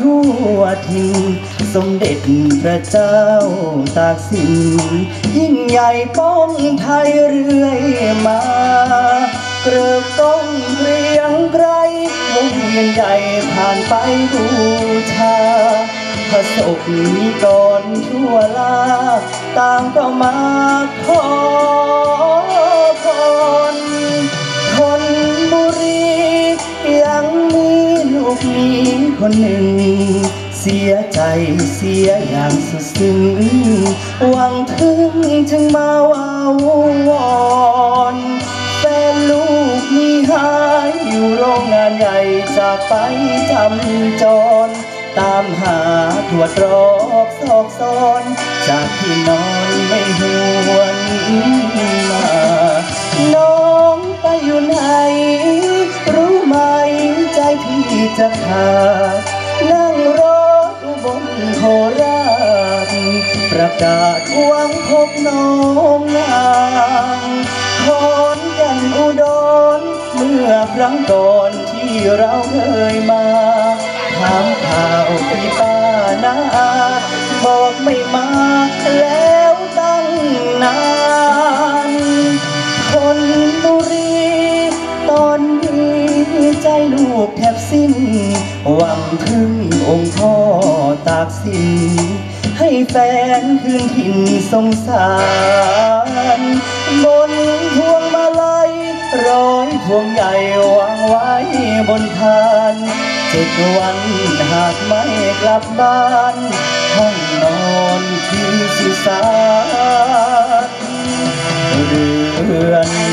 ทั่วทินสมเด็จพระเจ้าตากสิน ยิ่งใหญ่ป้องไทยเรื่อยมา เกริกก้องเรียงไกรวงเวียนใหญ่ผ่านไปบูชาพระศกนิกรทั่วลาต่างก็มาขอ คนหนึ่ง เสียใจเสียอย่างสุดซึ้งหวังถึงจึงมาวาวอนแฟนลูกมีหายอยู่โรงงานใหญ่จากไปจำจร ตามหาทั่วตรอกซอกซอนจากที่นอนไม่หวนมาน้องไปอยู่ไหนรู้ไหมใจพี่จะขาด ประกาศหวังพบน้องนางขอนก่นอุดรเมื่อครั้งก่อนที่เราเคยมาถามข่าวพี่ป้านาบอกไม่มาแล้วตั้งนานคนบุรีตอนนี้ใจลูกแทบสิ้นหวังพึ่งองค์พ่อตากสิน แฟนคืนถิ่นสงสารบนพวงมาลัยร้อยพวงใหญ่วางไว้บนทานเจ็ดวันหากไม่กลับบ้านห้องนอนที่สุสานเรือน